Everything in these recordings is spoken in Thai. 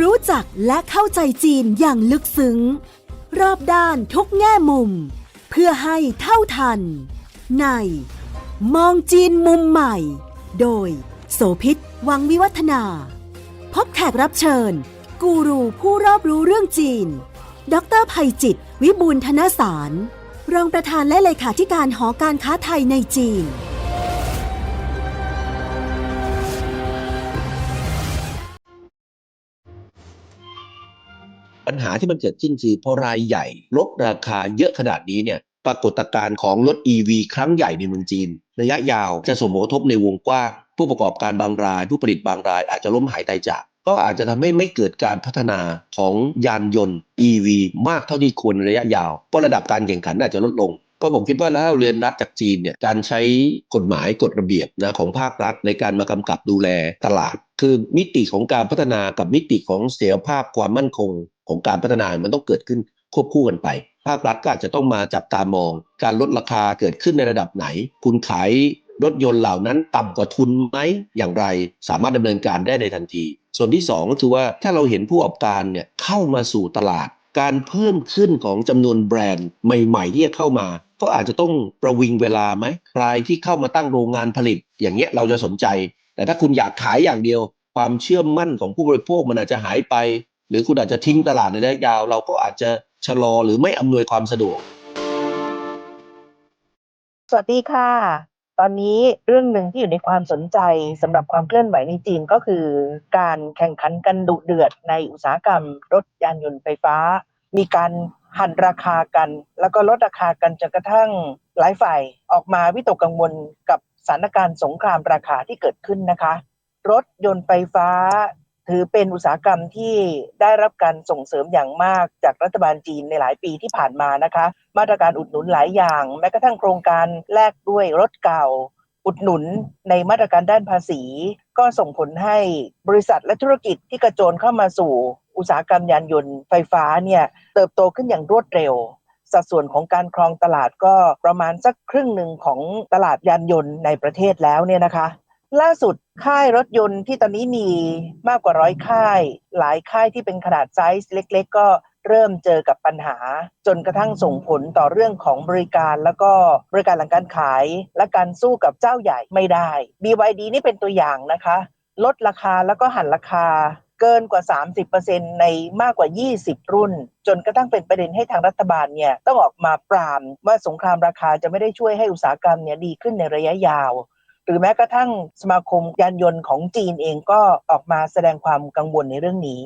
รู้จักและเข้าใจจีนอย่างลึกซึ้ง รอบด้านทุกแง่มุม เพื่อให้เท่าทัน ใน มองจีนมุมใหม่ โดย โสพิษวังวิวัฒนา พบแขกรับเชิญ กูรูผู้รอบรู้เรื่องจีน ดรภัยจิต วิบูลธนสาร รองประธานและเลขาธิการหอการค้าไทยในจีน ปัญหาที่มันเกิดขึ้นคือพอรายใหญ่ ลดราคาเยอะขนาดนี้เนี่ยปรากฏการณ์ของรถ EV ครั้งใหญ่ในเมืองจีน ระยะยาวจะส่งผลกระทบในวงกว้าง ผู้ประกอบการบางราย ผู้ผลิตบางรายอาจจะล้มหายตายจาก ก็อาจจะทำให้ไม่เกิดการพัฒนาของยานยนต์ EV มากเท่าที่ควรระยะยาวเพราะระดับการแข่งขันอาจจะลดลงก็ผมคิดว่าแล้วเรียนรัฐจากจีนเนี่ยการใช้กฎหมายกฎระเบียบนะของภาครัฐในการมากำกับดูแลตลาด คือมิติของการพัฒนากับมิติของเสถียรภาพความมั่นคง ของการพัฒนามันต้องเกิดขึ้นควบคู่กันไป ภาครัฐก็อาจจะต้องมาจับตามอง การลดราคาเกิดขึ้นในระดับไหน คุณขายรถยนต์เหล่านั้นต่ำกว่าทุนไหมอย่างไร สามารถดำเนินการได้ในทันที ส่วนที่สองก็คือว่าถ้าเราเห็นผู้ประกอบการเนี่ยเข้ามาสู่ตลาด การเพิ่มขึ้นของจำนวนแบรนด์ใหม่ ๆ ที่จะเข้ามา ก็อาจจะต้องประวิงเวลาไหมใครที่เข้ามาตั้งโรงงานผลิต อย่างเงี้ยเราจะสนใจ แต่ถ้าคุณอยากขายอย่างเดียว ความเชื่อมั่นของผู้บริโภคมันอาจจะหายไป หรือคุณอาจจะทิ้งตลาดในระยะยาว เราก็อาจจะชะลอหรือไม่อำนวยความสะดวก สวัสดีค่ะ ตอนนี้เรื่องหนึ่งที่อยู่ในความสนใจสำหรับความเคลื่อนไหวในจีนก็คือ การแข่งขันกันดุเดือดในอุตสาหกรรมรถยานยนต์ไฟฟ้า มีการหั่นราคากัน แล้วก็ลดราคากันจนกระทั่งหลายฝ่ายออกมาวิตกกังวลกับสถานการณ์สงครามราคาที่เกิดขึ้นนะคะ รถยนต์ไฟฟ้า ถือเป็นอุตสาหกรรมที่ได้รับการส่งเสริมอย่างมากจากรัฐบาลจีนในหลายปีที่ผ่านมานะคะ มาตรการอุดหนุนหลายอย่าง แม้กระทั่งโครงการแลกด้วยรถเก่า อุดหนุนในมาตรการด้านภาษี ก็ส่งผลให้บริษัทและธุรกิจที่กระโจนเข้ามาสู่อุตสาหกรรมยานยนต์ไฟฟ้าเนี่ยเติบโตขึ้นอย่างรวดเร็ว สัดส่วนของการครองตลาดก็ประมาณสักครึ่งหนึ่งของตลาดยานยนต์ในประเทศแล้วเนี่ยนะคะ ล่าสุด ค่ายรถยนต์ที่ตอนนี้มีมากกว่าร้อยค่าย หลายค่ายที่เป็นขนาดไซส์เล็ก ๆ ก็เริ่มเจอกับปัญหา จนกระทั่งส่งผลต่อเรื่องของบริการแล้วก็บริการหลังการขาย และการสู้กับเจ้าใหญ่ไม่ได้ BYD นี่เป็นตัวอย่างนะคะ ลดราคาแล้วก็หันราคาเกินกว่า 30%ในมากกว่า 20 รุ่น จนกระทั่งเป็นประเด็นให้ทางรัฐบาลเนี่ยต้องออกมาปรามว่าสงครามราคาจะไม่ได้ช่วยให้อุตสาหกรรมเนี่ยดีขึ้นในระยะยาว หรือแม้กระทั่งสมาคมยานยนต์ของจีนเองก็ออกมาแสดงความกังวลในเรื่องนี้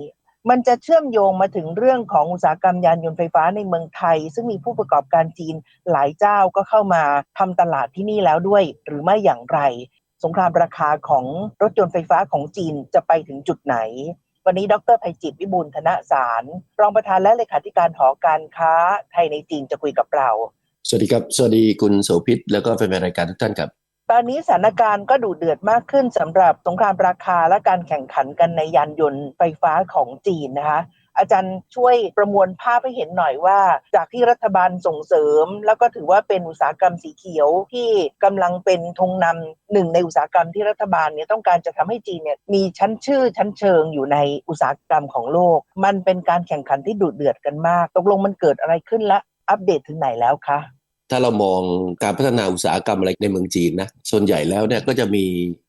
มันจะเชื่อมโยงมาถึงเรื่องของอุตสาหกรรมยานยนต์ไฟฟ้าในเมืองไทย ซึ่งมีผู้ประกอบการจีนหลายเจ้าก็เข้ามาทำตลาดที่นี่แล้วด้วย หรือไม่อย่างไร สงครามราคาของรถยนต์ไฟฟ้าของจีนจะไปถึงจุดไหนวันนี้ดรภัยจิตวิบูลย์ธนสาร รองประธานและเลขาธิการหอการค้าไทยในจีนจะคุยกับเรา สวัสดีครับ สวัสดีคุณโสภิตแล้วก็แฟนรายการทุกท่านครับ ตอนนี้สถานการณ์ก็ดูเดือดมากขึ้นสำหรับสงครามราคาและการแข่งขันกันในยานยนต์ไฟฟ้าของจีนนะคะ อาจารย์ช่วยประมวลภาพให้เห็นหน่อยว่า จากที่รัฐบาลส่งเสริม แล้วก็ถือว่าเป็นอุตสาหกรรมสีเขียวที่กำลังเป็นธงนำหนึ่งในอุตสาหกรรมที่รัฐบาลเนี่ยต้องการจะทำให้จีนเนี่ยมีชั้นชื่อชั้นเชิงอยู่ในอุตสาหกรรมของโลก มันเป็นการแข่งขันที่ดุเดือดกันมาก ตกลงมันเกิดอะไรขึ้นและอัปเดตถึงไหนแล้วคะ ถ้าเรามองการพัฒนาอุตสาหกรรมอะไรในเมืองจีนนะส่วนใหญ่แล้วเนี่ยก็จะมี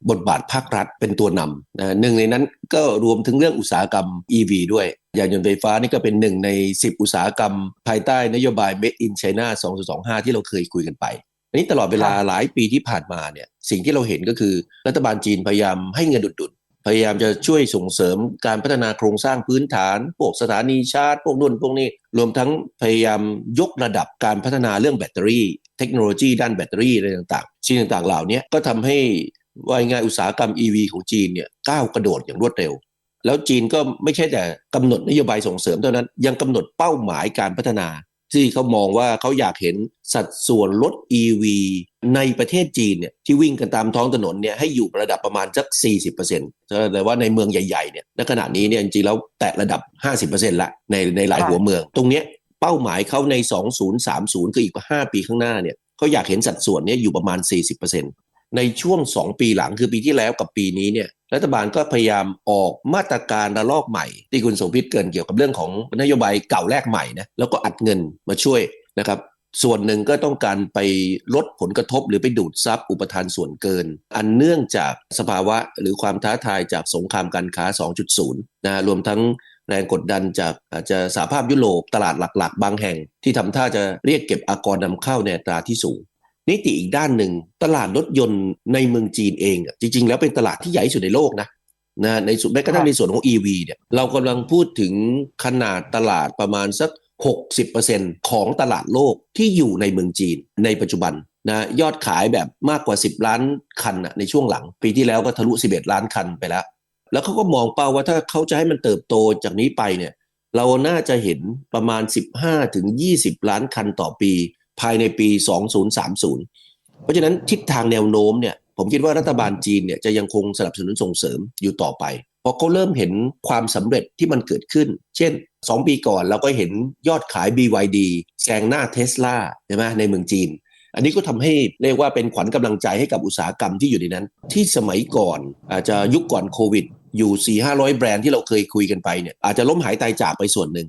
บทบาทภาครัฐเป็นตัวนำนะหนึ่งในนั้นก็รวมถึงเรื่องอุตสาหกรรม EV ด้วยยานยนต์ไฟฟ้านี่ก็เป็นหนึ่งใน 10 อุตสาหกรรม ภายใต้นโยบาย Made in China 2025 ที่เราเคยคุยกันไปอันนี้ตลอดเวลาหลายปีที่ผ่านมาเนี่ยสิ่งที่เราเห็นก็คือรัฐบาลจีนพยายามให้เงินดุด พยายามจะช่วยส่งเสริมการพัฒนาโครงสร้างพื้นฐานพวกสถานีชาร์จพวกนุ่นพวกนี้ รวมทั้งพยายามยกระดับการพัฒนาเรื่องแบตเตอรี่ เทคโนโลยีด้านแบตเตอรี่อะไรต่างๆสิ่งต่างๆเหล่านี้ก็ทำให้ว่ายงานอุตสาหกรรม EV ของจีนเนี่ยก้าวกระโดดอย่างรวดเร็ว แล้วจีนก็ไม่ใช่แต่กำหนดนโยบายส่งเสริมเท่านั้นยังกำหนดเป้าหมายการพัฒนา ที่เขามองว่าเขาอยากเห็นสัดส่วนรถ EV ในประเทศจีนเนี่ยที่วิ่งกันตามท้องถนนเนี่ยให้อยู่ระดับประมาณสัก 40%แต่ว่าในเมืองใหญ่ๆเนี่ยณขณะนี้เนี่ยจริงๆแล้วแตะระดับ 50%ละในในหลายหัวเมือง ตรงเนี้ยเป้าหมายเขาใน 2030 คืออีก 5 ปีข้างหน้าเนี่ยเขาอยากเห็นสัดส่วนเนี้ยอยู่ประมาณ 40% ในช่วง 2 ปีหลังคือปีที่แล้วกับปีนี้เนี่ยรัฐบาลก็พยายามออกมาตรการระลอกใหม่ ที่คุณสมพิษเกินเกี่ยวกับเรื่องของนโยบายเก่าแรกใหม่นะแล้วก็อัดเงินมาช่วยนะครับส่วนหนึ่งก็ต้องการไปลดผลกระทบหรือไปดูดซับอุปทานส่วนเกิน อันเนื่องจากสภาวะหรือความท้าทายจากสงครามการค้า 2.0 นะรวมทั้งแรงกดดันจากอาจจะสหภาพยุโรปตลาดหลัก ๆ บางแห่ง ที่ทำท่าจะเรียกเก็บอากรนำเข้าในตราที่สูง นิติอีกด้านหนึ่งตลาดรถยนต์ในเมืองจีนเองอะจริง ๆ แล้วเป็นตลาดที่ใหญ่ที่สุดในโลกนะนะในส่วนแม้กระทั่งในส่วนของ EV เนี่ยเรากำลังพูดถึงขนาดตลาดประมาณสัก 60%ของตลาดโลกที่อยู่ในเมืองจีนในปัจจุบันนะยอดขายแบบมากกว่า 10 ล้านคันนะในช่วงหลัง ปีที่แล้วก็ทะลุ 11 ล้านคันไปแล้ว แล้วเขาก็มองเป้าว่าถ้าเขาจะให้มันเติบโตจากนี้ไปเนี่ยเราน่าจะเห็นประมาณ 15ถึง20 ล้านคันต่อปี ภายในปี 2030 เพราะฉะนั้นทิศทางแนวโน้มเนี่ยผมคิดว่ารัฐบาลจีนเนี่ยจะยังคงสนับสนุนส่งเสริมอยู่ต่อไปเพราะเขาเริ่มเห็นความสำเร็จที่มันเกิดขึ้น เช่น 2 ปีก่อนเราก็เห็นยอดขาย BYD แซงหน้าเทสลาใช่ไหมในเมืองจีน อันนี้ก็ทำให้เรียกว่าเป็นขวัญกำลังใจให้กับอุตสาหกรรมที่อยู่ในนั้น ที่สมัยก่อนอาจจะยุคก่อนโควิด อยู่ 4 5 0 0 แบรนด์ที่เราเคยคุยกันไปเนี่ยอาจจะล้มหายตายจากไปส่วนหนึ่ง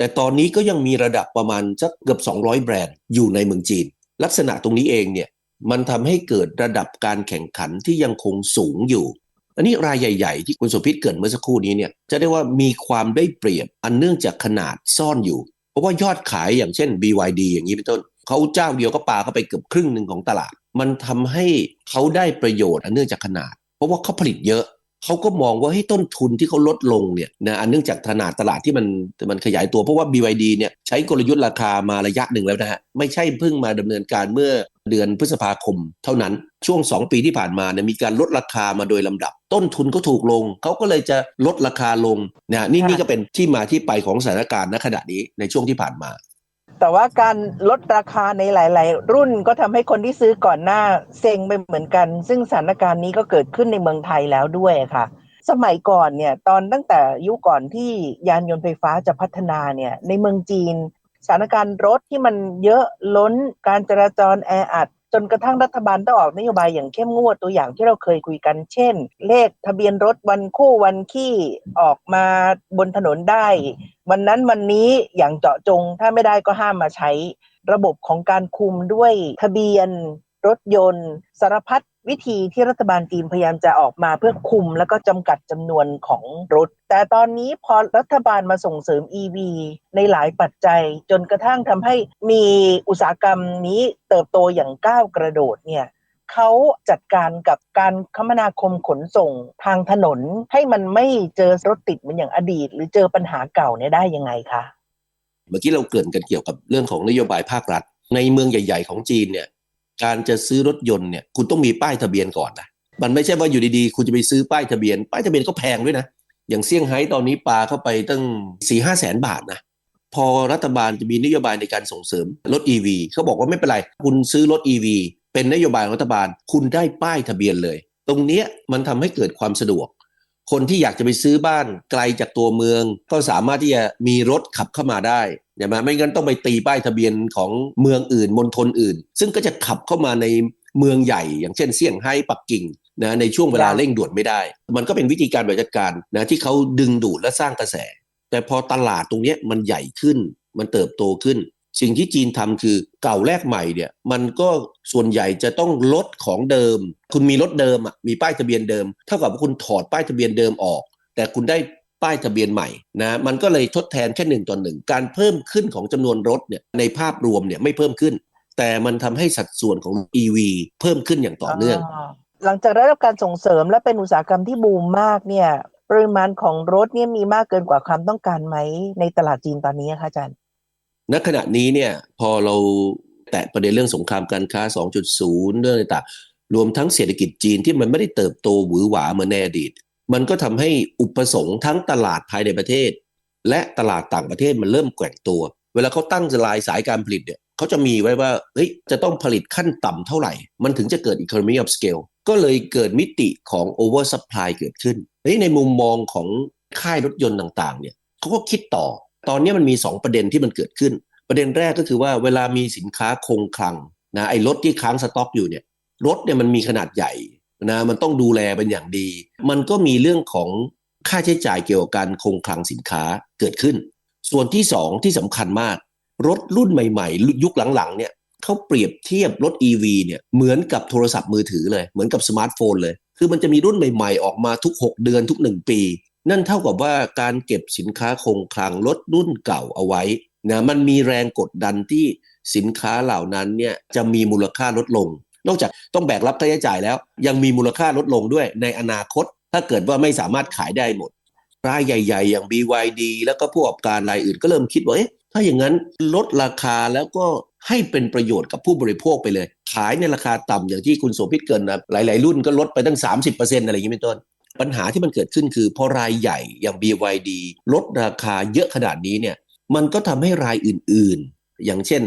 แต่ตอนนี้ก็ยังมีระดับประมาณสักเกือบ 200 แบรนด์อยู่ในเมืองจีน ลักษณะตรงนี้เองเนี่ยมันทำให้เกิดระดับการแข่งขันที่ยังคงสูงอยู่ อันนี้รายใหญ่ ๆ ที่คุณสุพิษเกิดเมื่อสักครู่นี้เนี่ยจะได้ว่ามีความได้เปรียบอันเนื่องจากขนาดซ่อนอยู่ เพราะว่ายอดขายอย่างเช่น BYD อย่างนี้เป็นต้นเขาเจ้าเดียวก็ปาเข้าไปเกือบครึ่งหนึ่งของตลาด มันทำให้เขาได้ประโยชน์อันเนื่องจากขนาด เพราะว่าเขาผลิตเยอะ เขาก็มองว่าให้ต้นทุนที่เขาลดลงเนี่ยนะอันเนื่องจากขนาดตลาดที่มันมันขยายตัวเพราะว่า BYD เนี่ยใช้กลยุทธ์ราคามาระยะหนึ่งแล้วนะฮะไม่ใช่เพิ่งมาดำเนินการเมื่อเดือนพฤษภาคม เท่านั้นช่วง 2 ปีที่ผ่านมาเนี่ยมีการลดราคามาโดยลำดับ ต้นทุนก็ถูกลง เขาก็เลยจะลดราคาลงนะนี่ค่ะนี่ก็เป็นที่มาที่ไปของสถานการณ์ณขณะนี้ในช่วงที่ผ่านมา แต่ว่าการลดราคาในหลาย ๆ รุ่นก็ทำให้คนที่ซื้อก่อนหน้าเซ็งไปเหมือนกัน ซึ่งสถานการณ์นี้ก็เกิดขึ้นในเมืองไทยแล้วด้วยค่ะ สมัยก่อนเนี่ยตอนตั้งแต่ยุคก่อนที่ยานยนต์ไฟฟ้าจะพัฒนาเนี่ยในเมืองจีน สถานการณ์รถที่มันเยอะล้นการจราจรแออัด จนกระทั่งรัฐบาลต้องออกนโยบายอย่างเข้มงวดตัวอย่างที่เราเคยคุยกัน เช่น เลขทะเบียนรถวันคู่วันขี้ออกมาบนถนนได้ วันนั้นวันนี้อย่างเจาะจง ถ้าไม่ได้ก็ห้ามมาใช้ ระบบของการคุมด้วยทะเบียนรถยนต์ สารพัด วิธีที่รัฐบาลจีนพยายามจะออกมาเพื่อคุมแล้วก็จำกัดจำนวนของรถ แต่ตอนนี้พอรัฐบาลมาส่งเสริม EV ในหลายปัจจัย จนกระทั่งทำให้มีอุตสาหกรรมนี้เติบโตอย่างก้าวกระโดดเนี่ยเขาจัดการกับการคมนาคมขนส่งทางถนนให้มันไม่เจอรถติดเหมือนอย่างอดีต หรือเจอปัญหาเก่าเนี่ยได้ยังไงคะเมื่อกี้เราเกริ่นกันเกี่ยวกับเรื่องของนโยบายภาครัฐ ในเมืองใหญ่ ๆ ของจีนเนี่ย การจะซื้อรถยนต์เนี่ยคุณต้องมีป้ายทะเบียนก่อนนะมันไม่ใช่ว่าอยู่ดีๆ คุณจะไปซื้อป้ายทะเบียน ป้ายทะเบียนก็แพงด้วยนะ อย่างเซี่ยงไฮ้ตอนนี้ปลาเข้าไปตั้งสี่ห้าแสนบาทนะ พอรัฐบาลจะมีนโยบายในการส่งเสริมรถ EV เขาบอกว่าไม่เป็นไร คุณซื้อรถ EV เป็นนโยบายของรัฐบาล คุณได้ป้ายทะเบียนเลย ตรงเนี้ยมันทำให้เกิดความสะดวก คนที่อยากจะไปซื้อบ้านไกลจากตัวเมือง ก็สามารถที่จะมีรถขับเข้ามาได้ใช่ไหมไม่งั้นต้องไปตีป้ายทะเบียนของเมืองอื่นมณฑลอื่น ซึ่งก็จะขับเข้ามาในเมืองใหญ่ อย่างเช่นเซี่ยงไฮ้ปักกิ่งนะในช่วงเวลาครับเร่งด่วนไม่ได้ มันก็เป็นวิธีการบริหารจัดการนะที่เขาดึงดูดและสร้างกระแส แต่พอตลาดตรงเนี้ยมันใหญ่ขึ้น มันเติบโตขึ้น สิ่งที่จีนทำคือเก่าแลกใหม่เนี่ยมันก็ส่วนใหญ่จะต้องลดของเดิม คุณมีรถเดิมอะมีป้ายทะเบียนเดิม เท่ากับว่าคุณถอดป้ายทะเบียนเดิมออก แต่คุณได้ป้ายทะเบียนใหม่นะมันก็เลยทดแทนแค่หนึ่งต่อหนึ่งการเพิ่มขึ้นของจำนวนรถเนี่ยในภาพรวมเนี่ยไม่เพิ่มขึ้น แต่มันทำให้สัดส่วนของ EV เพิ่มขึ้นอย่างต่อเนื่อง หลังจากได้รับการส่งเสริมและเป็นอุตสาหกรรมที่บูมมากเนี่ยปริมาณของรถเนี่ยมีมากเกินกว่าความต้องการไหมในตลาดจีนตอนนี้คะอาจารย์ ณขณะนี้เนี่ยพอเราแตะประเด็นเรื่องสงครามการค้า 2.0 เรื่องต่างรวมทั้งเศรษฐกิจจีนที่มันไม่ได้เติบโตหวือหวาเหมือนในอดีต มันก็ทำให้อุปสงค์ทั้งตลาดภายในประเทศ และตลาดต่างประเทศมันเริ่มแกว่งตัว เวลาเขาตั้งลายสายการผลิตเนี่ยเขาจะมีไว้ว่าเฮ้ยจะต้องผลิตขั้นต่ำเท่าไหร่ มันถึงจะเกิด economy of scale ก็เลยเกิดมิติของ over supply เกิดขึ้นในมุมมองของค่ายรถยนต์ต่างๆเนี่ยเขาก็คิดต่อ ตอนนี้มันมี 2 ประเด็นที่มันเกิดขึ้น ประเด็นแรกก็คือว่าเวลามีสินค้าคงคลังนะไอ้รถที่ค้างสต็อกอยู่เนี่ยรถเนี่ยมันมีขนาดใหญ่นะมันต้องดูแลเป็นอย่างดี มันก็มีเรื่องของค่าใช้จ่ายเกี่ยวกับการคงคลังสินค้าเกิดขึ้น ส่วนที่สองที่สำคัญมาก รถรุ่นใหม่ ๆ ยุคหลังๆเนี่ยเขาเปรียบเทียบรถ EV เนี่ยเหมือนกับโทรศัพท์มือถือเลย เหมือนกับสมาร์ทโฟนเลย คือมันจะมีรุ่นใหม่ ๆ ออกมาทุก 6 เดือนทุก 1 ปี นั่นเท่ากับว่าการเก็บสินค้าคงคลังรถรุ่นเก่าเอาไว้นะมันมีแรงกดดันที่สินค้าเหล่านั้นเนี่ยจะมีมูลค่าลดลง นอกจากต้องแบกรับค่าใช้จ่ายแล้ว ยังมีมูลค่าลดลงด้วยในอนาคต ถ้าเกิดว่าไม่สามารถขายได้หมดรายใหญ่ ๆ อย่าง BYD แล้วก็ผู้ประกอบการรายอื่นก็เริ่มคิดว่าเอ๊ะถ้าอย่างนั้นลดราคาแล้วก็ให้เป็นประโยชน์กับผู้บริโภคไปเลย ขายในราคาต่ำอย่างที่คุณโสภิตเกินนะหลาย ๆ รุ่นก็ลดไปตั้ง 30%อะไรอย่างนี้เป็นต้น ปัญหาที่มันเกิดขึ้นคือพอรายใหญ่อย่าง BYD ลดราคาเยอะขนาดนี้เนี่ยมันก็ทำให้รายอื่นๆ อย่างเช่น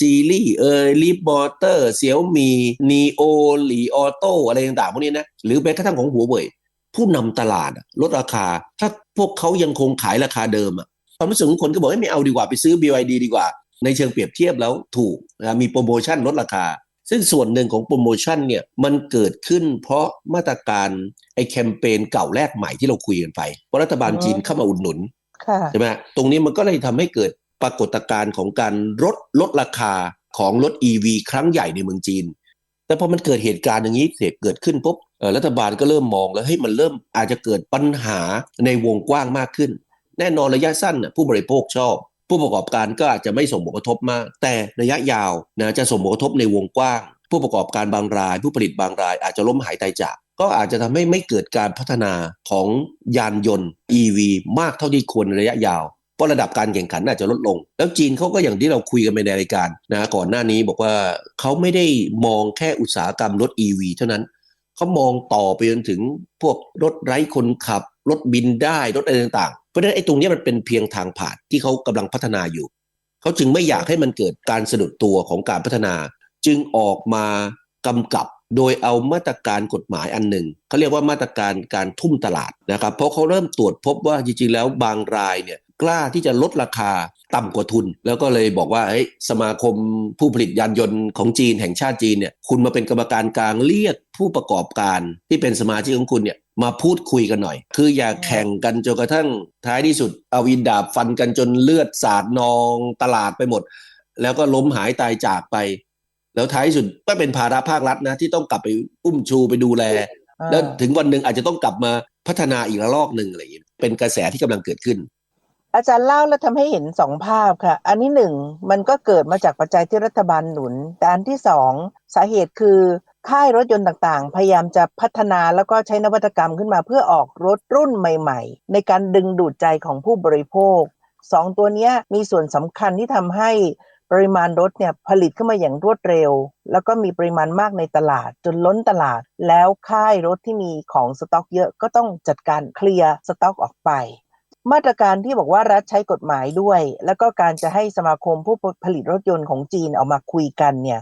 จีลี่เอยลิปบอเตอร์เซียวมีนีโอหลีออโต้อะไรต่างๆพวกนี้นะหรือแม้กระทั่งของหัวเว่ยผู้นำตลาดลดราคา ถ้าพวกเขายังคงขายราคาเดิมอะความรู้สึกของคนก็บอกให้ไม่เอาดีกว่าไปซื้อ BYD ดีกว่า ในเชิงเปรียบเทียบแล้วถูกนะมีโปรโมชั่นลดราคา ซึ่งส่วนหนึ่งของโปรโมชั่นเนี่ยมันเกิดขึ้นเพราะมาตรการไอ้แคมเปญเก่าแรกใหม่ที่เราคุยกันไปเพราะรัฐบาลจีนเข้ามาอุดหนุนค่ะใช่ไหมตรงนี้มันก็เลยทำให้เกิดปรากฏการณ์ของการลดลดราคาของรถ EV ครั้งใหญ่ในเมืองจีน แต่พอมันเกิดเหตุการณ์อย่างนี้เกิดขึ้นปุ๊บเอ่อรัฐบาลก็เริ่มมองแล้วให้ยมันเริ่มอาจจะเกิดปัญหาในวงกว้างมากขึ้น แน่นอนระยะสั้นน่ะผู้บริโภคชอบ ผู้ประกอบการก็อาจจะไม่ส่งผลกระทบมาก แต่ระยะยาวนะจะส่งผลกระทบในวงกว้าง ผู้ประกอบการบางราย ผู้ผลิตบางราย อาจจะล้มหายตายจาก ก็อาจจะทำให้ไม่เกิดการพัฒนาของยานยนต์ EV มากเท่าที่ควรระยะยาวเพราะระดับการแข่งขันอาจจะลดลง แล้วจีนเขาก็อย่างที่เราคุยกันไปในรายการนะก่อนหน้านี้บอกว่าเขาไม่ได้มองแค่อุตสาหกรรมรถ EV เท่านั้นเขามองต่อไปจนถึงพวกรถไร้คนขับ รถบินได้รถอะไรต่าง เพราะฉะนั้นไอ้ตรงนี้มันเป็นเพียงทางผ่านที่เขากำลังพัฒนาอยู่ เขาจึงไม่อยากให้มันเกิดการสะดุดตัวของการพัฒนา จึงออกมากำกับโดยเอามาตรการกฎหมายอันหนึ่งเขาเรียกว่ามาตรการการทุ่มตลาดนะครับ เพราะเขาเริ่มตรวจพบว่าจริงๆแล้วบางรายเนี่ยกล้าที่จะลดราคา ต่ำกว่าทุน แล้วก็เลยบอกว่าเฮ้ยสมาคมผู้ผลิตยานยนต์ของจีนแห่งชาติจีนเนี่ยคุณมาเป็นกรรมการกลางเรียกผู้ประกอบการที่เป็นสมาชิกของคุณเนี่ยมาพูดคุยกันหน่อย คืออย่าแข่งกันจนกระทั่งท้ายที่สุด เอาอินดาบฟันกันจนเลือดสาดนองตลาดไปหมด แล้วก็ล้มหายตายจากไป แล้วท้ายสุดก็เป็นภาระภาครัฐนะที่ต้องกลับไปอุ้มชูไปดูแล แล้วถึงวันหนึ่งอาจจะต้องกลับมาพัฒนาอีกระลอกหนึ่งอะไรอย่างนี้เป็นกระแสที่กำลังเกิดขึ้น อาจารย์เล่าแล้วทำให้เห็นสองภาพค่ะ อันนี้หนึ่งมันก็เกิดมาจากปัจจัยที่รัฐบาลหนุน แต่อันที่สองสาเหตุคือค่ายรถยนต์ต่างๆ พยายามจะพัฒนาแล้วก็ใช้นวัตกรรมขึ้นมาเพื่อออกรถรุ่นใหม่ ๆ ในการดึงดูดใจของผู้บริโภคสองตัวเนี้ยมีส่วนสำคัญที่ทำให้ปริมาณรถเนี่ยผลิตขึ้นมาอย่างรวดเร็ว แล้วก็มีปริมาณมากในตลาด จนล้นตลาด แล้วค่ายรถที่มีของสต็อกเยอะก็ต้องจัดการเคลียร์สต็อกออกไป มาตรการที่บอกว่ารัฐใช้กฎหมายด้วย แล้วก็การจะให้สมาคมผู้ผลิตรถยนต์ของจีนออกมาคุยกันเนี่ย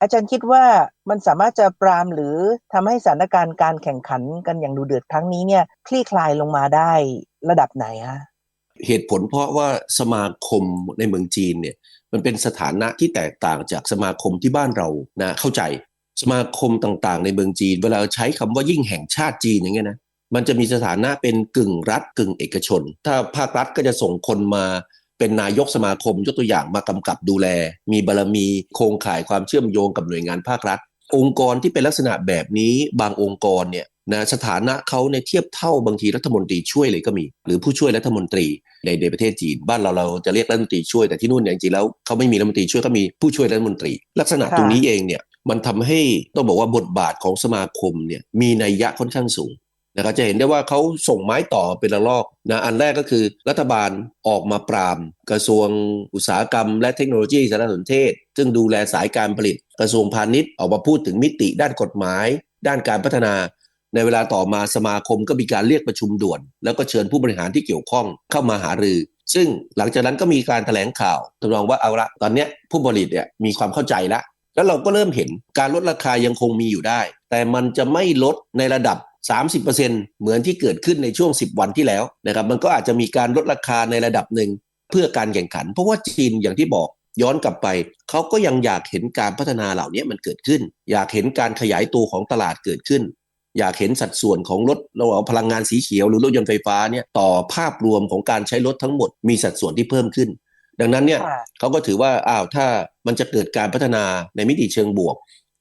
อาจารย์คิดว่ามันสามารถจะปรามหรือทำให้สถานการณ์การแข่งขันกันอย่างดูเดือดครั้งนี้เนี่ยคลี่คลายลงมาได้ระดับไหนฮะเหตุผลเพราะว่าสมาคมในเมืองจีนเนี่ยมันเป็นสถานะที่แตกต่างจากสมาคมที่บ้านเรานะเข้าใจ สมาคมต่างๆ ในเมืองจีน เวลาใช้คำว่ายิ่งแห่งชาติจีนอย่างเงี้ยนะ มันจะมีสถานะเป็นกึ่งรัฐกึ่งเอกชน ถ้าภาครัฐก็จะส่งคนมาเป็นนายกสมาคมยกตัวอย่างมากำกับดูแล มีบารรมีโครงข่ายความเชื่อมโยงกับหน่วยงานภาครัฐ องค์กรที่เป็นลักษณะแบบนี้บางองค์กรเนี่ยนะสถานะเขาในเทียบเท่าบางทีรัฐมนตรีช่วยเลยก็มี หรือผู้ช่วยรัฐมนตรีในในประเทศจีน บ้านเราเราจะเรียกรัฐมนตรีช่วยแต่ที่นู่นเนี่ยจริงๆแล้วเขาไม่มีรัฐมนตรีช่วยก็มีผู้ช่วยรัฐมนตรี ลักษณะค่ะตรงนี้เองเนี่ยมันทำให้ต้องบอกว่าบทบาทของสมาคมเนี่ยมีนัยยะค่อนข้างสูง นะครับจะเห็นได้ว่าเขาส่งไม้ต่อเป็นระลอกนะอันแรกก็คือรัฐบาลออกมาปราม กระทรวงอุตสาหกรรม และเทคโนโลยีสารสนเทศ ซึ่งดูแลสายการผลิต กระทรวงพาณิชย์ออกมาพูดถึงมิติด้านกฎหมาย ด้านการพัฒนา ในเวลาต่อมาสมาคมก็มีการเรียกประชุมด่วน แล้วก็เชิญผู้บริหารที่เกี่ยวข้องเข้ามาหารือ ซึ่งหลังจากนั้นก็มีการแถลงข่าวทำนองว่าเอาละตอนนี้ผู้ผลิตเนี่ยมีความเข้าใจแล้วแล้วเราก็เริ่มเห็นการลดราคายังคงมีอยู่ได้ แต่มันจะไม่ลดในระดับ 30%เหมือนที่เกิดขึ้นในช่วง 10 วันที่แล้วนะครับมันก็อาจจะมีการลดราคาในระดับหนึ่งเพื่อการแข่งขัน เพราะว่าจีนอย่างที่บอกย้อนกลับไป เขาก็ยังอยากเห็นการพัฒนาเหล่านี้มันเกิดขึ้น อยากเห็นการขยายตัวของตลาดเกิดขึ้น อยากเห็นสัดส่วนของรถเราเอาพลังงานสีเขียวหรือรถยนต์ไฟฟ้าเนี่ยต่อภาพรวมของการใช้รถทั้งหมดมีสัดส่วนที่เพิ่มขึ้น ดังนั้นเนี่ยค่ะเขาก็ถือว่าอ้าวถ้ามันจะเกิดการพัฒนาในมิติเชิงบวก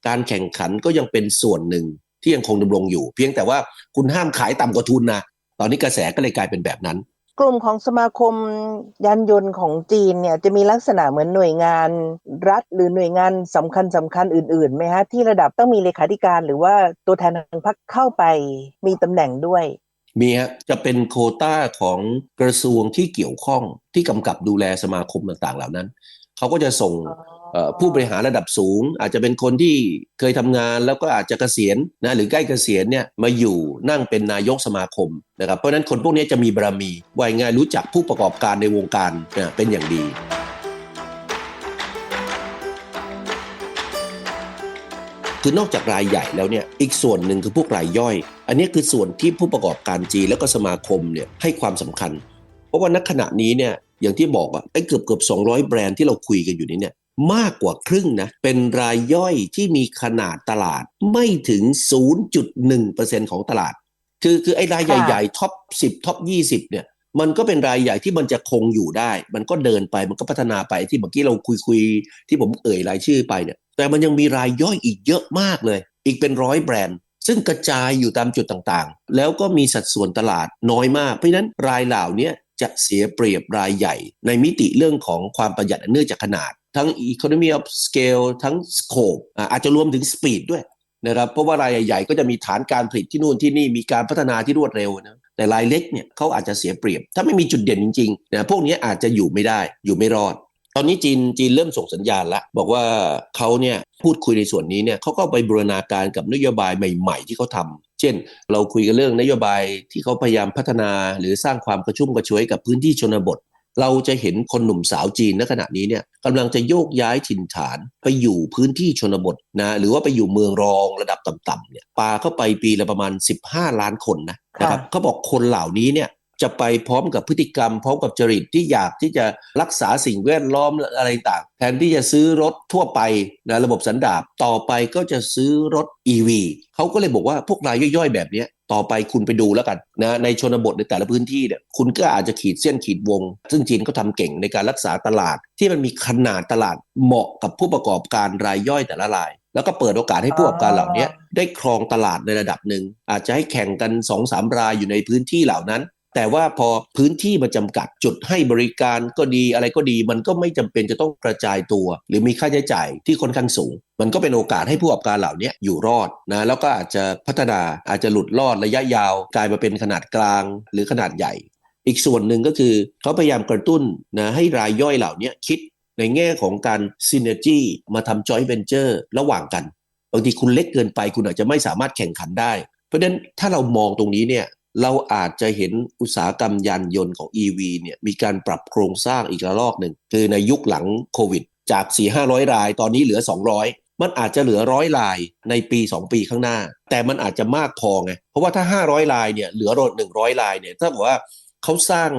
การแข่งขันก็ยังเป็นส่วนหนึ่ง ที่ยังคงดำรงอยู่ เพียงแต่ว่าคุณห้ามขายต่ำกว่าทุนนะตอนนี้กระแสก็เลยกลายเป็นแบบนั้น กลุ่มของสมาคมยานยนต์ของจีนเนี่ยจะมีลักษณะเหมือนหน่วยงานรัฐ หรือหน่วยงานสำคัญสำคัญอื่นๆไหมฮะที่ระดับต้องมีเลขาธิการ หรือว่าตัวแทนทางพรรคเข้าไปมีตำแหน่งด้วยมีฮะจะเป็นโควต้าของกระทรวงที่เกี่ยวข้องที่กำกับดูแลสมาคมต่างๆ เหล่านั้น เขาก็จะส่งเอ่อ ผู้บริหารระดับสูง อาจจะเป็นคนที่เคยทำงานแล้วก็อาจจะเกษียณนะหรือใกล้เกษียณเนี่ยมาอยู่นั่งเป็นนายกสมาคมนะครับเพราะฉะนั้นคนพวกนี้จะมีบารมีว่าง่ายรู้จักผู้ประกอบการในวงการนะเป็นอย่างดีคือนอกจากรายใหญ่แล้วเนี่ยอีกส่วนหนึ่งคือพวกรายย่อย อันนี้คือส่วนที่ผู้ประกอบการจีนแล้วก็สมาคมเนี่ยให้ความสำคัญ เพราะว่าณขณะนี้เนี่ยอย่างที่บอกอะไอ้เกือบเกือบ200 แบรนด์ที่เราคุยกันอยู่นี้เนี่ย มากกว่าครึ่งนะ เป็นรายย่อยที่มีขนาดตลาดไม่ถึง 0.1%ของตลาด คือคือไอ้รายค่ะใหญ่ๆท็อป10ท็อป20 เนี่ย มันก็เป็นรายใหญ่ที่มันจะคงอยู่ได้ มันก็เดินไปมันก็พัฒนาไปที่เมื่อกี้เราคุยคุยๆที่ผมเอ่ยรายชื่อไปเนี่ย แต่มันยังมีรายย่อยอีกเยอะมากเลย อีกเป็นร้อยแบรนด์ซึ่งกระจายอยู่ตามจุดต่างๆ แล้วก็มีสัดส่วนตลาดน้อยมาก เพราะฉะนั้นรายเหล่านี้ จะเสียเปรียบรายใหญ่ ในมิติเรื่องของความประหยัดเนื่องจากขนาด ทั้ง economy of scale ทั้ง scope อาจจะรวมถึง speed ด้วยนะครับเพราะว่ารายใหญ่ๆก็จะมีฐานการผลิตที่นู่นที่นี่มีการพัฒนาที่รวดเร็วนะแต่รายเล็กเนี่ยเขาอาจจะเสียเปรียบ ถ้าไม่มีจุดเด่นจริงๆนะพวกนี้อาจจะอยู่ไม่ได้อยู่ไม่รอด ตอนนี้จีนจีนเริ่มส่งสัญญาณละบอกว่าเขาเนี่ยพูดคุยในส่วนนี้เนี่ยเขาก็ไปบูรณาการกับนโยบายใหม่ ๆ ที่เขาทำ เช่น เราคุยกันเรื่องนโยบายที่เขาพยายามพัฒนาหรือสร้างความกระชุ่มกระชวยกับพื้นที่ชนบท เราจะเห็นคนหนุ่มสาวจีนณขณะนี้เนี่ยกำลังจะโยกย้ายถิ่นฐานไปอยู่พื้นที่ชนบทนะหรือว่าไปอยู่เมืองรองระดับต่ำๆเนี่ยปาเข้าไปปีละประมาณ 15 ล้านคนนะนะครับค่ะเขาบอกคนเหล่านี้เนี่ย จะไปพร้อมกับพฤติกรรม พร้อมกับจริตที่อยากที่จะรักษาสิ่งแวดล้อมอะไรต่าง แทนที่จะซื้อรถทั่วไปนะระบบสันดาปต่อไปก็จะซื้อรถ EV เขาก็เลยบอกว่าพวกรายย่อยๆ แบบนี้ต่อไปคุณไปดูแล้วกันนะในชนบทในแต่ละพื้นที่เนี่ยคุณก็อาจจะขีดเส้นขีดวง ซึ่งจีนก็ทำเก่งในการรักษาตลาด ที่มันมีขนาดตลาดเหมาะกับผู้ประกอบการรายย่อยแต่ละราย แล้วก็เปิดโอกาสให้ผู้ประกอบการเหล่านี้ได้ครองตลาดในระดับหนึ่งอาจจะให้แข่งกัน2อสามรายอยู่ในพื้นที่เหล่านั้น แต่ว่าพอพื้นที่มาจำกัดจุดให้บริการก็ดีอะไรก็ดี มันก็ไม่จำเป็นจะต้องกระจายตัว หรือมีค่าใช้จ่ายที่ค่อนข้างสูง มันก็เป็นโอกาสให้ผู้ประกอบการเหล่านี้อยู่รอดนะแล้วก็อาจจะพัฒนาอาจจะหลุดรอดระยะยาว กลายมาเป็นขนาดกลางหรือขนาดใหญ่ อีกส่วนหนึ่งก็คือเขาพยายามกระตุ้นนะให้รายย่อยเหล่านี้คิดในแง่ของการซินเนจีมาทำจอยเวนเจอร์ระหว่างกันบางทีคุณเล็กเกินไปคุณอาจจะไม่สามารถแข่งขันได้ เพราะฉะนั้นถ้าเรามองตรงนี้เนี่ย เราอาจจะเห็นอุตสาหกรรมยานยนต์ของ EV เนี่ยมีการปรับโครงสร้างอีกระลอกหนึ่ง คือในยุคหลังโควิด จาก 4 5 0 0 ราย ตอนนี้เหลือ 200 มันอาจจะเหลือร้อยลายในปี 2 ปีข้างหน้า แต่มันอาจจะมากพอไง เพราะว่าถ้า 500ลายเนี่ยเหลือรถ100ลายเนี่ยถ้าบอกว่าเขาสร้าง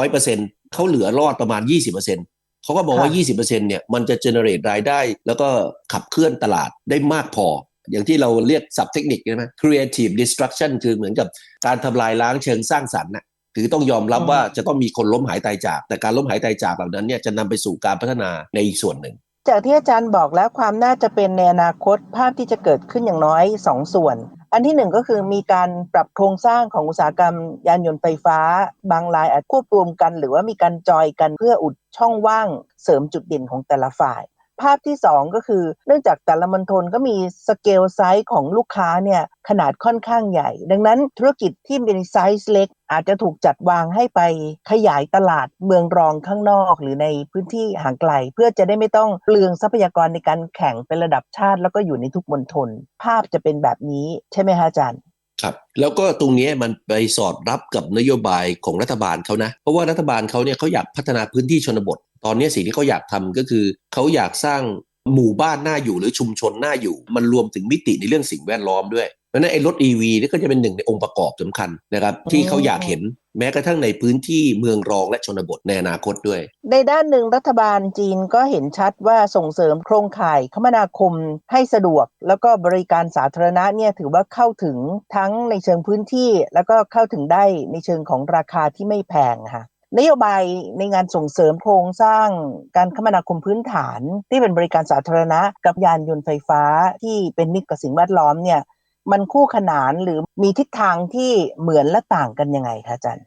100%เขาเหลือรอดประมาณ 20%เขาก็บอกว่าค่ะ20%เนี่ยมันจะ generate รายได้ แล้วก็ขับเคลื่อนตลาดได้มากพอ อย่างที่เราเรียกศัพท์เทคนิคใช่ไหม creative destruction คือเหมือนกับการทำลายล้างเชิงสร้างสรรค์น่ะคือต้องยอมรับอืมว่าจะต้องมีคนล้มหายตายจาก แต่การล้มหายตายจากเหล่านั้นเนี่ยจะนำไปสู่การพัฒนาในอีกส่วนหนึ่ง จากที่อาจารย์บอกแล้วความน่าจะเป็นในอนาคตภาพที่จะเกิดขึ้นอย่างน้อยสองส่วน อันที่หนึ่งก็คือมีการปรับโครงสร้างของอุตสาหกรรมยานยนต์ไฟฟ้า บางรายอาจควบรวมกัน หรือว่ามีการจอยกันเพื่ออุดช่องว่างเสริมจุดเด่นของแต่ละฝ่าย ภาพที่สองก็คือ เนื่องจากแต่ละมณฑลก็มีสเกลไซส์ของลูกค้าเนี่ยขนาดค่อนข้างใหญ่ ดังนั้นธุรกิจที่มีไซส์เล็ก อาจจะถูกจัดวางให้ไปขยายตลาดเมืองรองข้างนอก หรือในพื้นที่ห่างไกล เพื่อจะได้ไม่ต้องเปลืองทรัพยากรในการแข่งเป็นระดับชาติ แล้วก็อยู่ในทุกมณฑลภาพจะเป็นแบบนี้ใช่ไหมฮะอาจารย์ ครับแล้วก็ตรงนี้มันไปสอดรับกับนโยบายของรัฐบาลเขานะ เพราะว่ารัฐบาลเขาเนี่ยเขาอยากพัฒนาพื้นที่ชนบท ตอนนี้สิ่งที่เขาอยากทำก็คือเขาอยากสร้างหมู่บ้านน่าอยู่หรือชุมชนน่าอยู่ มันรวมถึงมิติในเรื่องสิ่งแวดล้อมด้วย ราะฉะนั้นไอ้รถ EV นี่ก็จะเป็นหนึ่งในองค์ประกอบสำคัญนะครับ ที่เขาอยากเห็นแม้กระทั่งในพื้นที่เมืองรองและชนบทในอนาคตด้วย ในด้านหนึ่งรัฐบาลจีนก็เห็นชัดว่าส่งเสริมโครงข่ายคมนาคมให้สะดวก แล้วก็บริการสาธารณะเนี่ยถือว่าเข้าถึงทั้งในเชิงพื้นที่ แล้วก็เข้าถึงได้ในเชิงของราคาที่ไม่แพงค่ะนโยบายในงานส่งเสริมโครงสร้างการคมนาคมพื้นฐาน ที่เป็นบริการสาธารณะกับยานยนต์ไฟฟ้าที่เป็นมิตรกับสิ่งแวดล้อมเนี่ย มันคู่ขนานหรือมีทิศทางที่เหมือนและต่างกันยังไงคะอาจารย์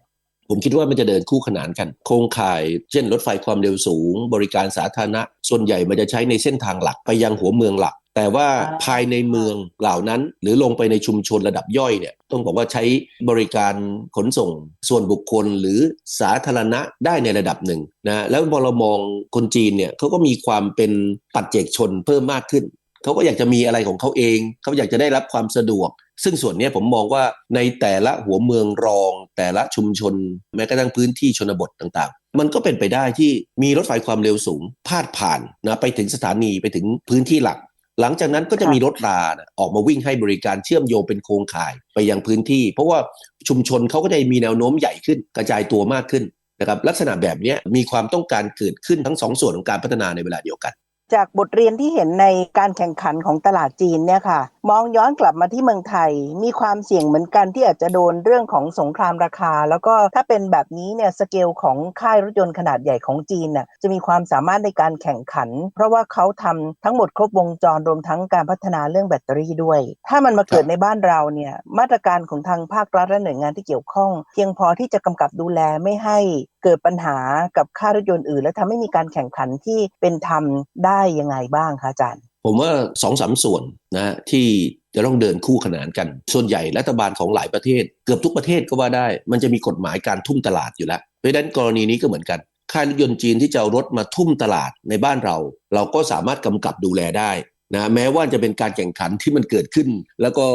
ผมคิดว่ามันจะเดินคู่ขนานกัน โครงข่ายเช่นรถไฟความเร็วสูง บริการสาธารณะ ส่วนใหญ่มันจะใช้ในเส้นทางหลักไปยังหัวเมืองหลัก แต่ว่าอ่าภายในเมืองเหล่านั้น หรือลงไปในชุมชนระดับย่อยเนี่ยต้องบอกว่าใช้บริการขนส่ง ส่วนบุคคลหรือสาธารณะได้ในระดับหนึ่งนะแล้วพอเรามองคนจีนเนี่ยเขาก็มีความเป็นปัจเจกชนเพิ่มมากขึ้น เขาก็อยากจะมีอะไรของเขาเอง เขาอยากจะได้รับความสะดวก ซึ่งส่วนเนี้ยผมมองว่าในแต่ละหัวเมืองรอง แต่ละชุมชน แม้กระทั่งพื้นที่ชนบทต่างๆ มันก็เป็นไปได้ที่มีรถไฟความเร็วสูง พาดผ่านนะไปถึงสถานีไปถึงพื้นที่หลัก หลังจากนั้นก็จะมีรถรานะออกมาวิ่งให้บริการเชื่อมโยงเป็นโครงข่ายไปยังพื้นที่ เพราะว่าชุมชนเขาก็จะมีแนวโน้มใหญ่ขึ้น กระจายตัวมากขึ้นนะครับลักษณะแบบเนี้ยมีความต้องการเกิดขึ้นทั้งสองส่วนของการพัฒนาในเวลาเดียวกัน จากบทเรียนที่เห็นในการแข่งขันของตลาดจีนเนี่ยค่ะ มองย้อนกลับมาที่เมืองไทย มีความเสี่ยงเหมือนกันที่อาจจะโดนเรื่องของสงครามราคา แล้วก็ถ้าเป็นแบบนี้เนี่ยสเกลของค่ายรถยนต์ขนาดใหญ่ของจีนน่ะจะมีความสามารถในการแข่งขัน เพราะว่าเขาทำทั้งหมดครบวงจรรวมทั้งการพัฒนาเรื่องแบตเตอรี่ด้วย ถ้ามันมาเกิดในบ้านเราเนี่ยมาตรการของทางภาครัฐและหน่วยงานที่เกี่ยวข้อง เพียงพอที่จะกำกับดูแลไม่ให้ เกิดปัญหากับค่ารถยนต์อื่น และทำให้มีการแข่งขันที่เป็นธรรมได้ยังไงบ้างคะอาจารย์ ผมว่าสองสามส่วนนะที่จะต้องเดินคู่ขนานกัน ส่วนใหญ่รัฐบาลของหลายประเทศ เกือบทุกประเทศก็ว่าได้ มันจะมีกฎหมายการทุ่มตลาดอยู่แล้วเพราะฉะนั้นกรณีนี้ก็เหมือนกันค่ายรถยนต์จีนที่จะเอารถมาทุ่มตลาดในบ้านเรา เราก็สามารถกำกับดูแลได้นะแม้ว่าจะเป็นการแข่งขันที่มันเกิดขึ้น แล้วก็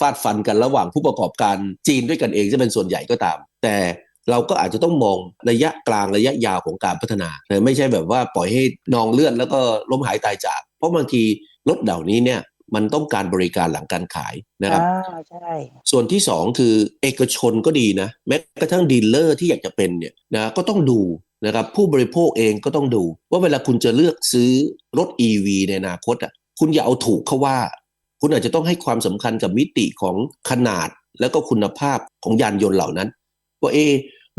ฟาดฟันกันระหว่างผู้ประกอบการจีนด้วยกันเองจะเป็นส่วนใหญ่ก็ตาม แต่ เราก็อาจจะต้องมองระยะกลางระยะยาวของการพัฒนานะไม่ใช่แบบว่าปล่อยให้นองเลือดแล้วก็ล้มหายตายจาก เพราะบางทีรถเหล่านี้เนี่ยมันต้องการบริการหลังการขายนะครับอ่าใช่ส่วนที่สองคือเอกชนก็ดีนะแม้กระทั่งดีลเลอร์ที่อยากจะเป็นเนี่ยนะก็ต้องดูนะครับผู้บริโภคเองก็ต้องดู ว่าเวลาคุณจะเลือกซื้อรถ EV ในอนาคตอะคุณอย่าเอาถูกเขาว่า คุณอาจจะต้องให้ความสำคัญกับมิติของขนาด แล้วก็คุณภาพของยานยนต์เหล่านั้น ว่าเอ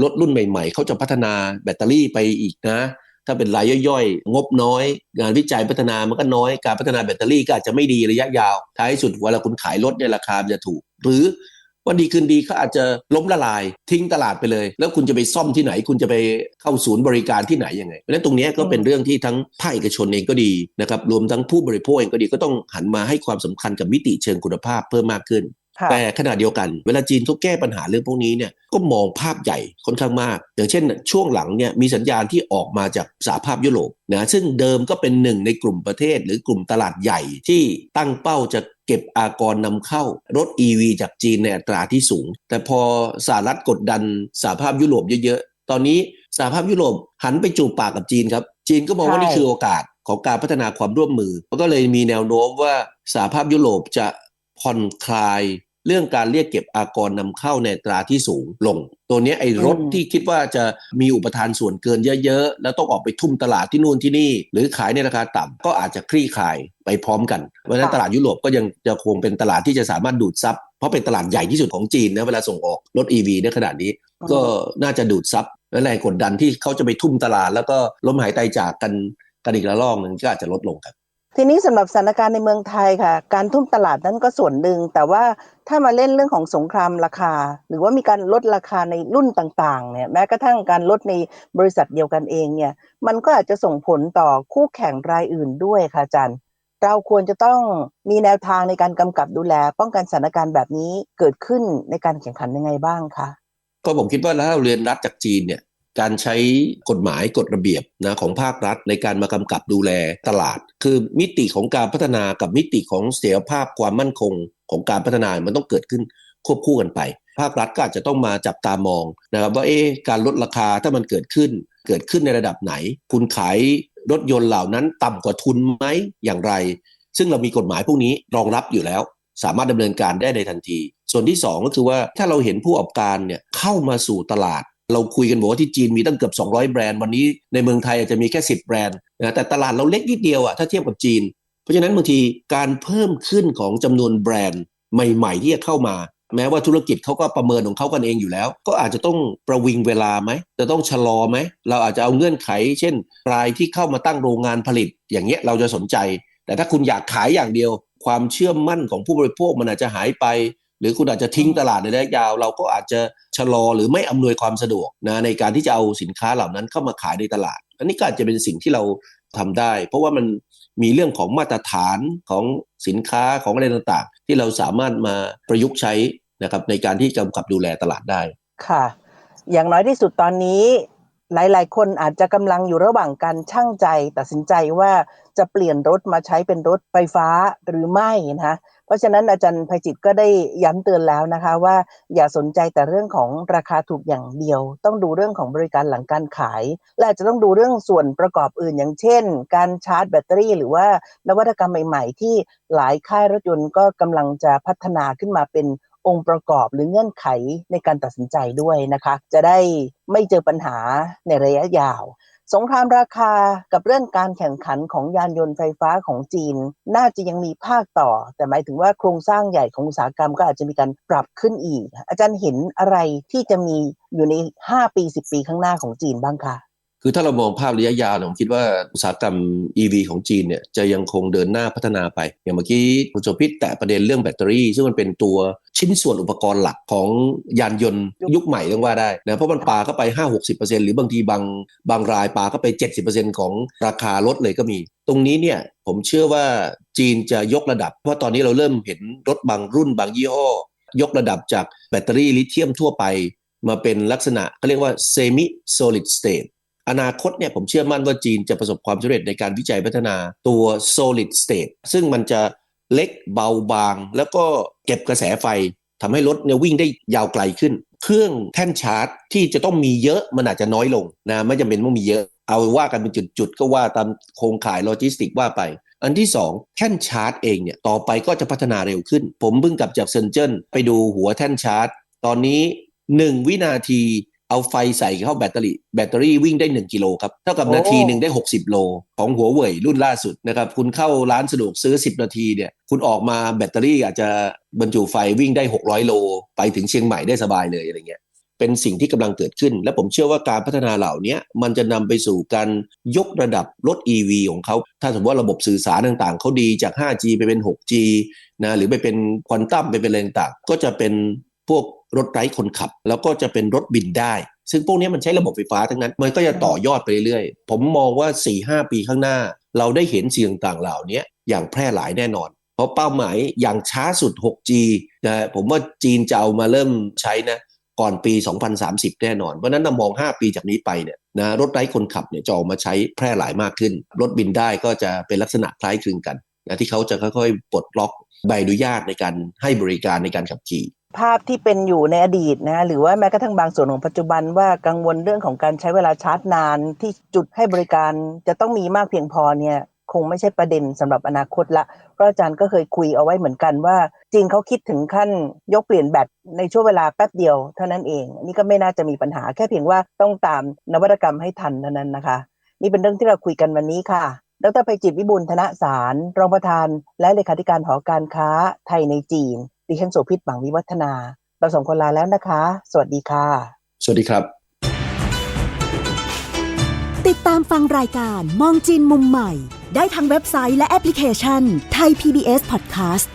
รถรุ่นใหม่ๆ เขาจะพัฒนาแบตเตอรี่ไปอีกนะ ถ้าเป็นรายย่อยๆ งบน้อย งานวิจัยพัฒนามันก็น้อย การพัฒนาแบตเตอรี่ก็อาจจะไม่ดีระยะยาว ท้ายสุดเวลาคุณขายรถเนี่ยราคาจะถูก หรือวันดีคืนดีเขาอาจจะล้มละลายทิ้งตลาดไปเลย แล้วคุณจะไปซ่อมที่ไหน คุณจะไปเข้าศูนย์บริการที่ไหนยังไงเพราะฉะนั้นตรงนี้ก็เป็นเรื่องที่ทั้งภาคเอกชนเองก็ดีนะครับรวมทั้งผู้บริโภคเองก็ดีก็ต้องหันมาให้ความสำคัญกับมิติเชิงคุณภาพเพิ่มมากขึ้น แต่ขณะเดียวกันเวลาจีนเขาแก้ปัญหาเรื่องพวกนี้เนี่ยก็มองภาพใหญ่ค่อนข้างมาก อย่างเช่น ช่วงหลังเนี่ยมีสัญญาณที่ออกมาจากสหภาพยุโรปนะซึ่งเดิมก็เป็นหนึ่งในกลุ่มประเทศ หรือกลุ่มตลาดใหญ่ที่ตั้งเป้าจะเก็บอากรนำเข้ารถ EV จากจีนในอัตราที่สูง แต่พอสหรัฐกดดันสหภาพยุโรปเยอะๆ ตอนนี้สหภาพยุโรปหันไปจูบปากกับจีนครับ จีนก็มองว่านี่คือโอกาสของการพัฒนาความร่วมมือ ก็เลยมีแนวโน้มว่าสหภาพยุโรปจะผ่อนคลาย เรื่องการเรียกเก็บอากรนำเข้าในอัตราที่สูงลง ตัวเนี้ยไอ้รถอืมที่คิดว่าจะมีอุปทานส่วนเกินเยอะๆ แล้วต้องออกไปทุ่มตลาดที่นู่นที่นี่ หรือขายในราคาต่ำก็อาจจะคลี่คลายไปพร้อมกัน เพราะฉะนั้นตลาดยุโรปก็ยังจะคงเป็นตลาดที่จะสามารถดูดซับ เพราะเป็นตลาดใหญ่ที่สุดของจีนนะเวลาส่งออกรถ EV ในขนาดนี้ ก็น่าจะดูดซับและแรงกดดันที่เขาจะไปทุ่มตลาด แล้วก็ล้มหายตายจากกันกันอีกระลอกหนึ่งก็อาจจะลดลงครับ ทีนี้สำหรับสถานการณ์ในเมืองไทยค่ะ การทุ่มตลาดนั้นก็ส่วนหนึ่ง แต่ว่าถ้ามาเล่นเรื่องของสงครามราคา หรือว่ามีการลดราคาในรุ่นต่างๆเนี่ยแม้กระทั่งการลดในบริษัทเดียวกันเองเนี่ยมันก็อาจจะส่งผลต่อคู่แข่งรายอื่นด้วยค่ะอาจารย์เราควรจะต้องมีแนวทางในการกำกับดูแล ป้องกันสถานการณ์แบบนี้เกิดขึ้นในการแข่งขันยังไงบ้างคะก็ผมคิดว่าถ้าเราเรียนรัฐจากจีนเนี่ย การใช้กฎหมายกฎระเบียบนะของภาครัฐในการมากำกับดูแลตลาด คือมิติของการพัฒนากับมิติของเสถียรภาพความมั่นคงของการพัฒนามันต้องเกิดขึ้นควบคู่กันไป ภาครัฐก็อาจจะต้องมาจับตามองนะครับว่าเอ๊การลดราคาถ้ามันเกิดขึ้น เกิดขึ้นในระดับไหน คุณขายรถยนต์เหล่านั้นต่ำกว่าทุนไหมอย่างไร ซึ่งเรามีกฎหมายพวกนี้รองรับอยู่แล้ว สามารถดำเนินการได้ในทันที ส่วนที่สองก็คือว่าถ้าเราเห็นผู้ประกอบการเนี่ยเข้ามาสู่ตลาด เราคุยกันบอกว่าที่จีนมีตั้งเกือบ 200 แบรนด์วันนี้ในเมืองไทยอาจจะมีแค่ 10 แบรนด์นะแต่ตลาดเราเล็กนิดเดียวอะถ้าเทียบกับจีน เพราะฉะนั้นบางทีการเพิ่มขึ้นของจำนวนแบรนด์ใหม่ ๆ ที่จะเข้ามา แม้ว่าธุรกิจเขาก็ประเมินของเขากันเองอยู่แล้ว ก็อาจจะต้องประวิงเวลาไหมจะต้องชะลอไหมเราอาจจะเอาเงื่อนไข เช่น รายที่เข้ามาตั้งโรงงานผลิต อย่างเงี้ยเราจะสนใจ แต่ถ้าคุณอยากขายอย่างเดียว ความเชื่อมั่นของผู้บริโภคมันอาจจะหายไป หรือคุณอาจจะทิ้งตลาดในระยะยาว เราก็อาจจะชะลอหรือไม่อำนวยความสะดวกนะในการที่จะเอาสินค้าเหล่านั้นเข้ามาขายในตลาด อันนี้ก็อาจจะเป็นสิ่งที่เราทำได้ เพราะว่ามันมีเรื่องของมาตรฐานของสินค้าของอะไรต่างๆ ที่เราสามารถมาประยุกต์ใช้นะครับในการที่กำกับดูแลตลาดได้ค่ะ อย่างน้อยที่สุดตอนนี้ หลายๆ คนอาจจะกำลังอยู่ระหว่างการช่างใจ ตัดสินใจว่าจะเปลี่ยนรถมาใช้เป็นรถไฟฟ้าหรือไม่นะ เพราะฉะนั้นอาจารย์ภัยจิตก็ได้ย้ำเตือนแล้วนะคะ ว่าอย่าสนใจแต่เรื่องของราคาถูกอย่างเดียว ต้องดูเรื่องของบริการหลังการขาย และจะต้องดูเรื่องส่วนประกอบอื่น อย่างเช่น การชาร์จแบตเตอรี่ หรือว่านวัตกรรมใหม่ ๆ ที่หลายค่ายรถยนต์ก็กำลังจะพัฒนาขึ้นมาเป็นองค์ประกอบหรือเงื่อนไขในการตัดสินใจด้วยนะคะ จะได้ไม่เจอปัญหาในระยะยาว สงครามราคากับเรื่องการแข่งขันของยานยนต์ไฟฟ้าของจีน น่าจะยังมีภาคต่อ แต่หมายถึงว่าโครงสร้างใหญ่ของอุตสาหกรรมก็อาจจะมีการปรับขึ้นอีก อาจารย์เห็นอะไรที่จะมีอยู่ใน 5 ปี 10 ปีข้างหน้าของจีนบ้างคะ คือถ้าเรามองภาพระยะยาวเนี่ยผมคิดว่าอุตสาหกรรม EV ของจีนเนี่ยจะยังคงเดินหน้าพัฒนาไป อย่างเมื่อกี้คุณโสภิตแตะประเด็นเรื่องแบตเตอรี่ ซึ่งมันเป็นตัวชิ้นส่วนอุปกรณ์หลักของยานยนต์ยุคใหม่ต้องว่าได้นะเพราะมันปาเข้าไป 5-60%หรือบางทีบางบางรายปาเข้าไป 70%ของราคารถเลยก็มี ตรงนี้เนี่ยผมเชื่อว่าจีนจะยกระดับ เพราะตอนนี้เราเริ่มเห็นรถบางรุ่นบางยี่ห้อ ยกระดับจากแบตเตอรี่ลิเธียมทั่วไป มาเป็นลักษณะเขาเรียกว่า semi solid state อนาคตเนี่ยผมเชื่อมั่นว่าจีนจะประสบความสำเร็จในการวิจัยพัฒนาตัว solid state ซึ่งมันจะเล็กเบาบาง แล้วก็เก็บกระแสไฟทำให้รถเนี่ยวิ่งได้ยาวไกลขึ้น เครื่องแท่นชาร์จที่จะต้องมีเยอะมันอาจจะน้อยลงนะไม่จำเป็นต้องมีเยอะ เอาว่ากันเป็นจุดๆ ก็ว่าตามโครงข่ายโลจิสติกว่าไป อันที่สองแท่นชาร์จเองเนี่ยต่อไปก็จะพัฒนาเร็วขึ้น ผมเพิ่งกลับจากเซนเจิ้นไปดูหัวแท่นชาร์จ ตอนนี้ 1 วินาที เอาไฟใส่เข้าแบตเตอรี่แบตเตอรี่วิ่งได้ 1 กิโลครับ เท่ากับโอ้นาทีหนึ่งได้ 60 โล ของหัวเว่ยรุ่นล่าสุดนะครับ คุณเข้าร้านสะดวกซื้อ 10 นาทีเนี่ย คุณออกมาแบตเตอรี่อาจจะบรรจุไฟวิ่งได้ 600 โล ไปถึงเชียงใหม่ได้สบายเลยอะไรเงี้ยเป็นสิ่งที่กำลังเกิดขึ้น และผมเชื่อว่าการพัฒนาเหล่านี้มันจะนำไปสู่การยกระดับรถ EV ของเขา ถ้าสมมติว่าระบบสื่อสารต่างๆ เขาดีจาก 5G ไปเป็น 6G นะหรือไปเป็นควอนตัมไปเป็นอะไรต่างๆก็จะเป็น พวกรถไร้คนขับ แล้วก็จะเป็นรถบินได้ ซึ่งพวกนี้มันใช้ระบบไฟฟ้าทั้งนั้น มันก็จะต่อยอดไปเรื่อยๆ ผมมองว่า 4-5 ปีข้างหน้า เราได้เห็นสิ่งต่างๆเหล่านี้อย่างแพร่หลายแน่นอน เพราะเป้าหมายอย่างช้าสุด 6G นะผมว่าจีนจะเอามาเริ่มใช้นะก่อนปี 2030 แน่นอน เพราะนั้นเรามอง 5 ปีจากนี้ไปเนี่ยนะรถไร้คนขับเนี่ยจะออกมาใช้แพร่หลายมากขึ้น รถบินได้ก็จะเป็นลักษณะคล้ายคลึงกันนะที่เขาจะค่อยๆปลดล็อกใบอนุญาตในการให้บริการในการขับขี่ ภาพที่เป็นอยู่ในอดีตนะหรือว่าแม้กระทั่งบางส่วนของปัจจุบันว่ากังวลเรื่องของการใช้เวลาชาร์จนานที่จุดให้บริการจะต้องมีมากเพียงพอเนี่ยคงไม่ใช่ประเด็นสำหรับอนาคตละเพราะอาจารย์ก็เคยคุยเอาไว้เหมือนกันว่าจริงเขาคิดถึงขั้นยกเปลี่ยนแบตในช่วงเวลาแป๊บเดียวเท่านั้นเองนี่ก็ไม่น่าจะมีปัญหาแค่เพียงว่าต้องตามนวัตกรรมให้ทันเท่านั้นนะคะ นี่เป็นเรื่องที่เราคุยกันวันนี้ค่ะดรไพจิตวิบูลย์ธนสาร รองประธาน และเลขาธิการหอการค้าไทยในจีน ดิฉันโสภิตบังวิวัฒนา เราสองคนลาแล้วนะคะ สวัสดีค่ะ สวัสดีครับ ติดตามฟังรายการมองจีนมุมใหม่ ได้ทางเว็บไซต์และแอปพลิเคชันไทย PBS Podcast